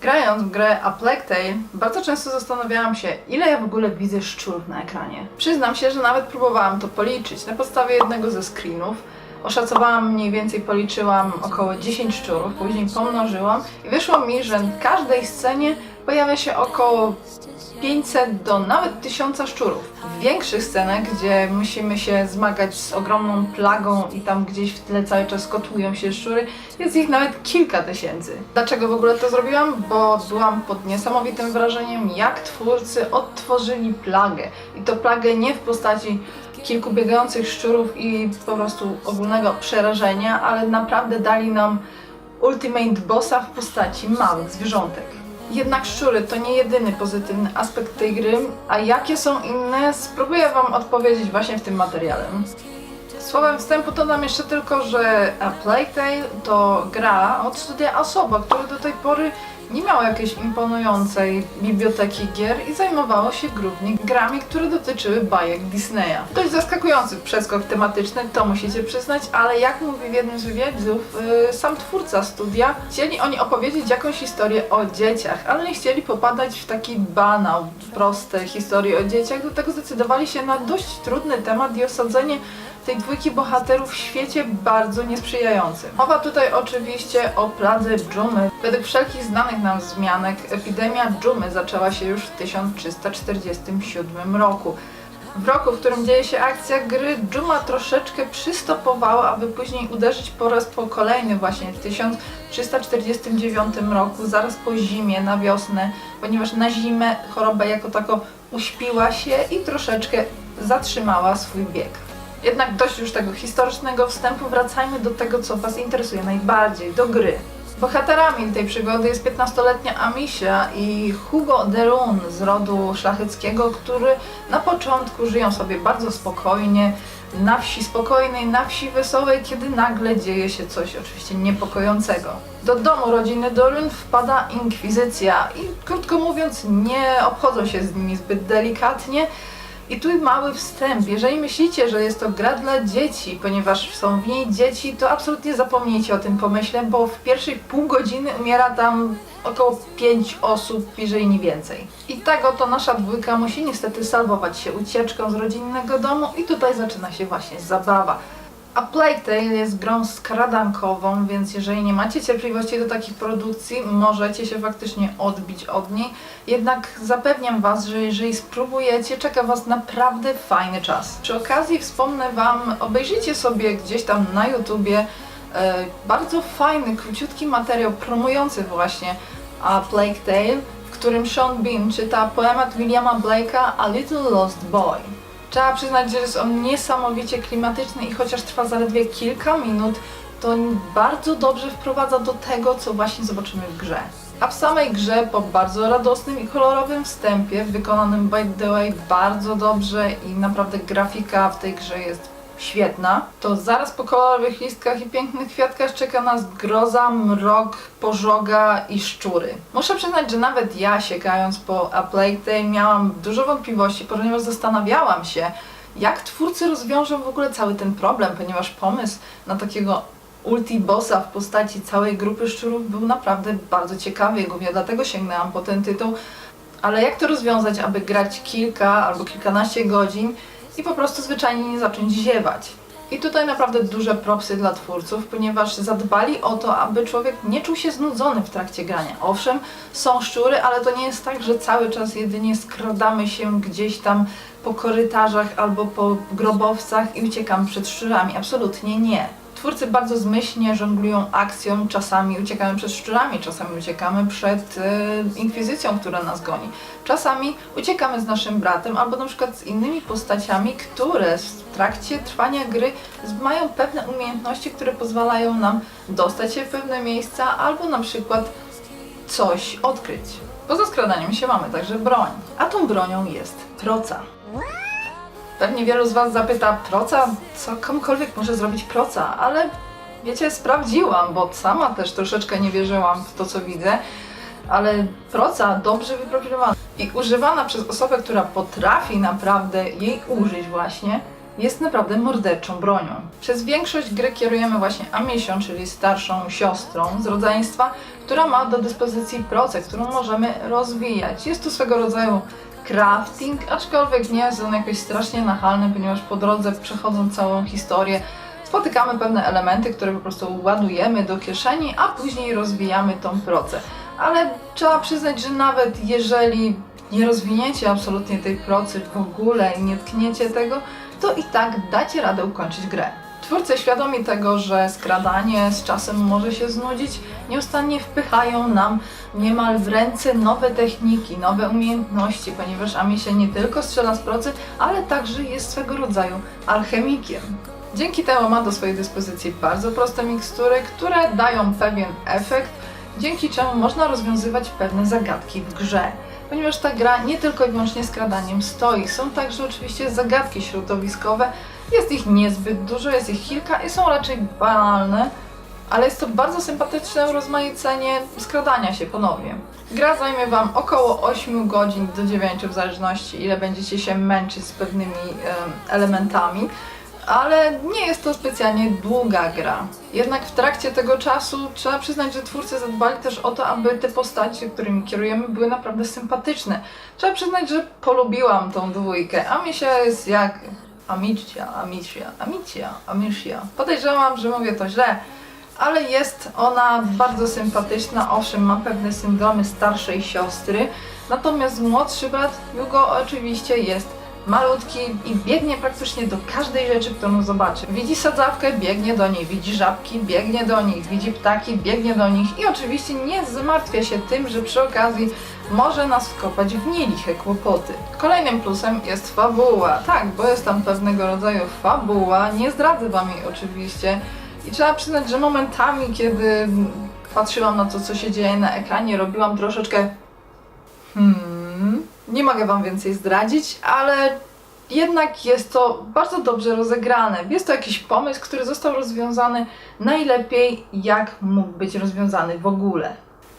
Grając w grę A Plague Tale, bardzo często zastanawiałam się, ile ja w ogóle widzę szczurów na ekranie. Przyznam się, że nawet próbowałam to policzyć na podstawie jednego ze screenów. Oszacowałam mniej więcej, policzyłam około 10 szczurów, później pomnożyłam i wyszło mi, że w każdej scenie pojawia się około 500 do nawet 1000 szczurów. W większych scenach, gdzie musimy się zmagać z ogromną plagą i tam gdzieś w tle cały czas kotłują się szczury, jest ich nawet kilka tysięcy. Dlaczego w ogóle to zrobiłam? Bo byłam pod niesamowitym wrażeniem, jak twórcy odtworzyli plagę. I to plagę nie w postaci kilku biegających szczurów i po prostu ogólnego przerażenia, ale naprawdę dali nam ultimate bossa w postaci małych zwierzątek. Jednak szczury to nie jedyny pozytywny aspekt tej gry, a jakie są inne, spróbuję Wam odpowiedzieć właśnie w tym materiale. Słowem wstępu dodam jeszcze tylko, że A Plague Tale to gra od studia Asoba, które do tej pory nie miało jakiejś imponującej biblioteki gier i zajmowało się głównie grami, które dotyczyły bajek Disneya. Dość zaskakujący przeskok tematyczny, to musicie przyznać, ale jak mówi w jednym z wywiadów yy, sam twórca studia, chcieli oni opowiedzieć jakąś historię o dzieciach, ale nie chcieli popadać w taki banał, proste historie o dzieciach, do tego zdecydowali się na dość trudny temat i osadzenie tej dwójki bohaterów w świecie bardzo niesprzyjającym. Mowa tutaj oczywiście o pladze dżumy. Według wszelkich znanych nam wzmianek epidemia dżumy zaczęła się już w 1347 roku. W roku, w którym dzieje się akcja gry, dżuma troszeczkę przystopowała, aby później uderzyć po raz po kolejny właśnie w 1349 roku, zaraz po zimie, na wiosnę, ponieważ na zimę choroba jako tako uśpiła się i troszeczkę zatrzymała swój bieg. Jednak dość już tego historycznego wstępu, wracajmy do tego, co Was interesuje najbardziej, do gry. Bohaterami tej przygody jest 15-letnia Amicia i Hugo de Run z rodu szlacheckiego, który na początku żyją sobie bardzo spokojnie, na wsi spokojnej, na wsi wesołej, kiedy nagle dzieje się coś oczywiście niepokojącego. Do domu rodziny Dorun wpada inkwizycja i krótko mówiąc nie obchodzą się z nimi zbyt delikatnie, i tu mały wstęp. Jeżeli myślicie, że jest to gra dla dzieci, ponieważ są w niej dzieci, to absolutnie zapomnijcie o tym pomyśle, bo w pierwszej pół godziny umiera tam około 5 osób, jeżeli nie więcej. I tak oto nasza dwójka musi niestety salwować się ucieczką z rodzinnego domu i tutaj zaczyna się właśnie zabawa. A Plague Tale jest grą skradankową, więc jeżeli nie macie cierpliwości do takich produkcji, możecie się faktycznie odbić od niej. Jednak zapewniam Was, że jeżeli spróbujecie, czeka Was naprawdę fajny czas. Przy okazji wspomnę Wam, obejrzyjcie sobie gdzieś tam na YouTubie e, bardzo fajny, króciutki materiał promujący właśnie A Plague Tale, w którym Sean Bean czyta poemat Williama Blake'a A Little Lost Boy. Trzeba przyznać, że jest on niesamowicie klimatyczny i chociaż trwa zaledwie kilka minut, to bardzo dobrze wprowadza do tego, co właśnie zobaczymy w grze. A w samej grze, po bardzo radosnym i kolorowym wstępie, wykonanym by the way bardzo dobrze i naprawdę grafika w tej grze jest świetna, to zaraz po kolorowych listkach i pięknych kwiatkach czeka nas groza, mrok, pożoga i szczury. Muszę przyznać, że nawet ja sięgając po A Plague Tale miałam dużo wątpliwości, ponieważ zastanawiałam się, jak twórcy rozwiążą w ogóle cały ten problem, ponieważ pomysł na takiego ulti-bossa w postaci całej grupy szczurów był naprawdę bardzo ciekawy i głównie dlatego sięgnęłam po ten tytuł. Ale jak to rozwiązać, aby grać kilka albo kilkanaście godzin i po prostu zwyczajnie nie zacząć ziewać? I tutaj naprawdę duże propsy dla twórców, ponieważ zadbali o to, aby człowiek nie czuł się znudzony w trakcie grania. Owszem, są szczury, ale to nie jest tak, że cały czas jedynie skradamy się gdzieś tam po korytarzach albo po grobowcach i uciekamy przed szczurami. Absolutnie nie. Twórcy bardzo zmyślnie żonglują akcją, czasami uciekamy przed szczurami, czasami uciekamy przed e, inkwizycją, która nas goni. Czasami uciekamy z naszym bratem albo na przykład z innymi postaciami, które w trakcie trwania gry mają pewne umiejętności, które pozwalają nam dostać się w pewne miejsca albo na przykład coś odkryć. Poza skradaniem się mamy także broń, a tą bronią jest proca. Pewnie wielu z Was zapyta, proca, co komukolwiek może zrobić proca, ale wiecie, sprawdziłam, bo sama też troszeczkę nie wierzyłam w to, co widzę, ale proca dobrze wyprofilowana i używana przez osobę, która potrafi naprawdę jej użyć właśnie, jest naprawdę morderczą bronią. Przez większość gry kierujemy właśnie Amisią, czyli starszą siostrą z rodzeństwa, która ma do dyspozycji proces, którą możemy rozwijać. Jest to swego rodzaju crafting, aczkolwiek nie jest on jakoś strasznie nachalny, ponieważ po drodze przechodząc całą historię spotykamy pewne elementy, które po prostu ładujemy do kieszeni, a później rozwijamy tą procę. Ale trzeba przyznać, że nawet jeżeli nie rozwiniecie absolutnie tej procy w ogóle i nie tkniecie tego, to i tak dacie radę ukończyć grę. Twórcy świadomi tego, że skradanie z czasem może się znudzić, nieustannie wpychają nam niemal w ręce nowe techniki, nowe umiejętności, ponieważ Ami się nie tylko strzela z procy, ale także jest swego rodzaju alchemikiem. Dzięki temu ma do swojej dyspozycji bardzo proste mikstury, które dają pewien efekt, dzięki czemu można rozwiązywać pewne zagadki w grze. Ponieważ ta gra nie tylko i wyłącznie skradaniem stoi, są także oczywiście zagadki środowiskowe, jest ich niezbyt dużo, jest ich kilka i są raczej banalne, ale jest to bardzo sympatyczne urozmaicenie skradania się ponownie. Gra zajmie Wam około 8 godzin do 9 w zależności ile będziecie się męczyć z pewnymi em, elementami, ale nie jest to specjalnie długa gra. Jednak w trakcie tego czasu trzeba przyznać, że twórcy zadbali też o to, aby te postacie, którymi kierujemy, były naprawdę sympatyczne. Trzeba przyznać, że polubiłam tą dwójkę. Amicia jest jak Amicia, Amicia, Amicia, Amicia. Podejrzewam, że mówię to źle, ale jest ona bardzo sympatyczna. Owszem, ma pewne syndromy starszej siostry, natomiast młodszy brat Hugo oczywiście jest malutki i biegnie praktycznie do każdej rzeczy, którą zobaczy. Widzi sadzawkę, biegnie do niej, widzi żabki, biegnie do nich, widzi ptaki, biegnie do nich i oczywiście nie zmartwia się tym, że przy okazji może nas wkopać w nieliche kłopoty. Kolejnym plusem jest fabuła. Tak, bo jest tam pewnego rodzaju fabuła, nie zdradzę wam jej oczywiście. I trzeba przyznać, że momentami, kiedy patrzyłam na to, co się dzieje na ekranie, robiłam troszeczkę Hmm. Nie mogę Wam więcej zdradzić, ale jednak jest to bardzo dobrze rozegrane. Jest to jakiś pomysł, który został rozwiązany najlepiej, jak mógł być rozwiązany w ogóle.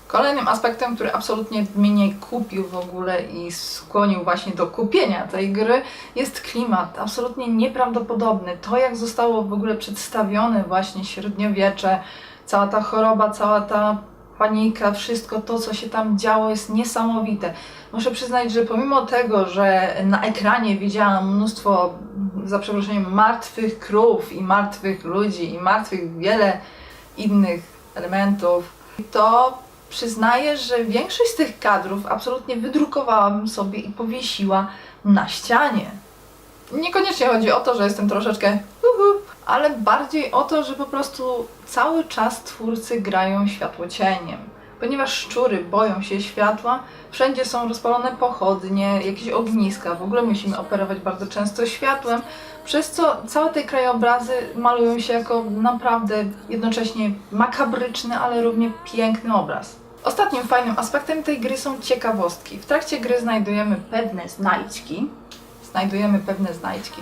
Kolejnym aspektem, który absolutnie mnie kupił w ogóle i skłonił właśnie do kupienia tej gry, jest klimat. Absolutnie nieprawdopodobny. To, jak zostało w ogóle przedstawione właśnie średniowiecze, cała ta choroba, cała ta panika, wszystko to, co się tam działo, jest niesamowite. Muszę przyznać, że pomimo tego, że na ekranie widziałam mnóstwo, za przeproszeniem, martwych krów i martwych ludzi i martwych wiele innych elementów, to przyznaję, że większość z tych kadrów absolutnie wydrukowałabym sobie i powiesiła na ścianie. Niekoniecznie chodzi o to, że jestem troszeczkę ale bardziej o to, że po prostu cały czas twórcy grają światłocieniem. Ponieważ szczury boją się światła, wszędzie są rozpalone pochodnie, jakieś ogniska, w ogóle musimy operować bardzo często światłem, przez co całe te krajobrazy malują się jako naprawdę jednocześnie makabryczny, ale równie piękny obraz. Ostatnim fajnym aspektem tej gry są ciekawostki. W trakcie gry znajdujemy pewne znajdźki. Znajdujemy pewne znajdźki.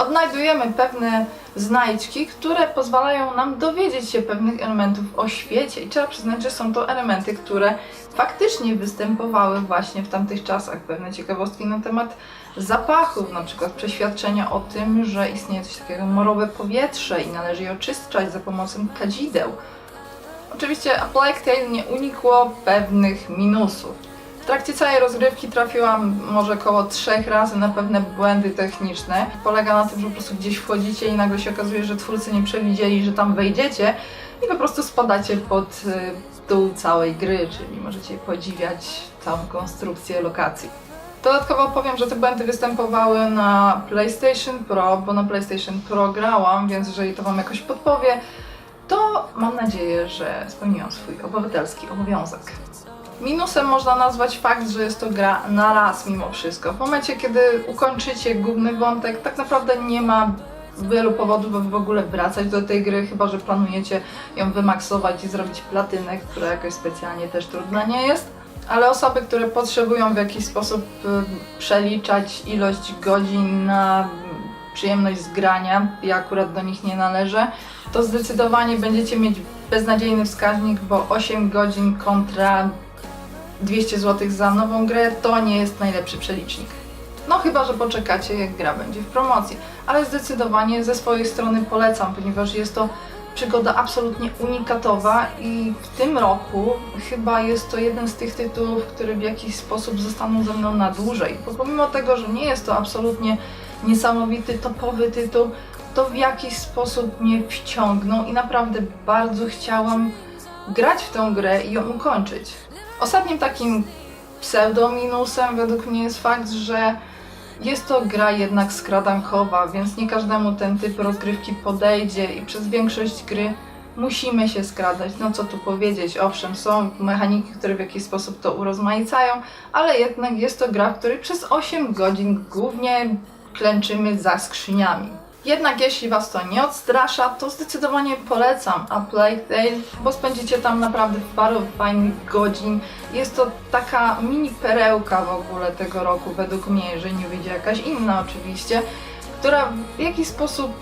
Odnajdujemy pewne znajdźki, które pozwalają nam dowiedzieć się pewnych elementów o świecie. I trzeba przyznać, że są to elementy, które faktycznie występowały właśnie w tamtych czasach. Pewne ciekawostki na temat zapachów, na przykład przeświadczenia o tym, że istnieje coś takiego morowe powietrze i należy je oczyszczać za pomocą kadzideł. Oczywiście A Plague nie unikło pewnych minusów. W trakcie całej rozgrywki trafiłam może około trzech razy na pewne błędy techniczne. Polega na tym, że po prostu gdzieś wchodzicie i nagle się okazuje, że twórcy nie przewidzieli, że tam wejdziecie i po prostu spadacie pod y, dół całej gry, czyli możecie podziwiać całą konstrukcję lokacji. Dodatkowo powiem, że te błędy występowały na PlayStation Pro, bo na PlayStation Pro grałam, więc jeżeli to Wam jakoś podpowie, to mam nadzieję, że spełniłam swój obywatelski obowiązek. Minusem można nazwać fakt, że jest to gra na raz mimo wszystko. W momencie, kiedy ukończycie główny wątek, tak naprawdę nie ma wielu powodów, by w ogóle wracać do tej gry, chyba że planujecie ją wymaksować i zrobić platynę, która jakoś specjalnie też trudna nie jest. Ale osoby, które potrzebują w jakiś sposób y, przeliczać ilość godzin na przyjemność z grania, ja akurat do nich nie należę, to zdecydowanie będziecie mieć beznadziejny wskaźnik, bo 8 godzin kontra 200 zł za nową grę to nie jest najlepszy przelicznik. No chyba, że poczekacie jak gra będzie w promocji, ale zdecydowanie ze swojej strony polecam, ponieważ jest to przygoda absolutnie unikatowa i w tym roku chyba jest to jeden z tych tytułów, które w jakiś sposób zostaną ze mną na dłużej. Bo pomimo tego, że nie jest to absolutnie niesamowity, topowy tytuł, to w jakiś sposób mnie wciągnął i naprawdę bardzo chciałam grać w tę grę i ją ukończyć. Ostatnim takim pseudominusem według mnie jest fakt, że jest to gra jednak skradankowa, więc nie każdemu ten typ rozgrywki podejdzie i przez większość gry musimy się skradać. No co tu powiedzieć, owszem, są mechaniki, które w jakiś sposób to urozmaicają, ale jednak jest to gra, w której przez 8 godzin głównie klęczymy za skrzyniami. Jednak jeśli Was to nie odstrasza, to zdecydowanie polecam A Plague Tale, bo spędzicie tam naprawdę parę fajnych godzin. Jest to taka mini perełka w ogóle tego roku, według mnie, jeżeli nie wyjdzie jakaś inna oczywiście, która w jakiś sposób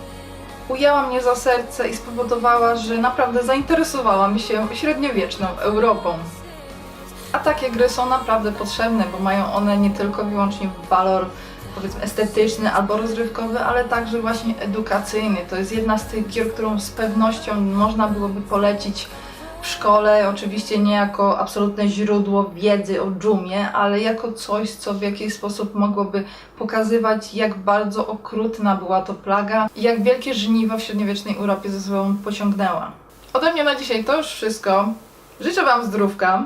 ujęła mnie za serce i spowodowała, że naprawdę zainteresowałam się średniowieczną Europą. A takie gry są naprawdę potrzebne, bo mają one nie tylko i wyłącznie walor powiedzmy estetyczny albo rozrywkowy, ale także właśnie edukacyjny. To jest jedna z tych gier, którą z pewnością można byłoby polecić w szkole, oczywiście nie jako absolutne źródło wiedzy o dżumie, ale jako coś, co w jakiś sposób mogłoby pokazywać, jak bardzo okrutna była to plaga i jak wielkie żniwo w średniowiecznej Europie ze sobą pociągnęła. Ode mnie na dzisiaj to już wszystko. Życzę Wam zdrówka,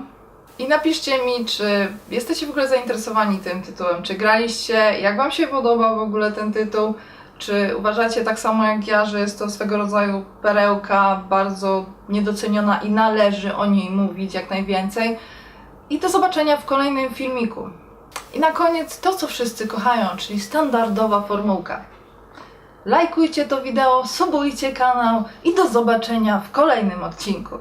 i napiszcie mi, czy jesteście w ogóle zainteresowani tym tytułem, czy graliście, jak Wam się podobał w ogóle ten tytuł, czy uważacie tak samo jak ja, że jest to swego rodzaju perełka, bardzo niedoceniona i należy o niej mówić jak najwięcej. I do zobaczenia w kolejnym filmiku. I na koniec to, co wszyscy kochają, czyli standardowa formułka. Lajkujcie to wideo, subujcie kanał i do zobaczenia w kolejnym odcinku.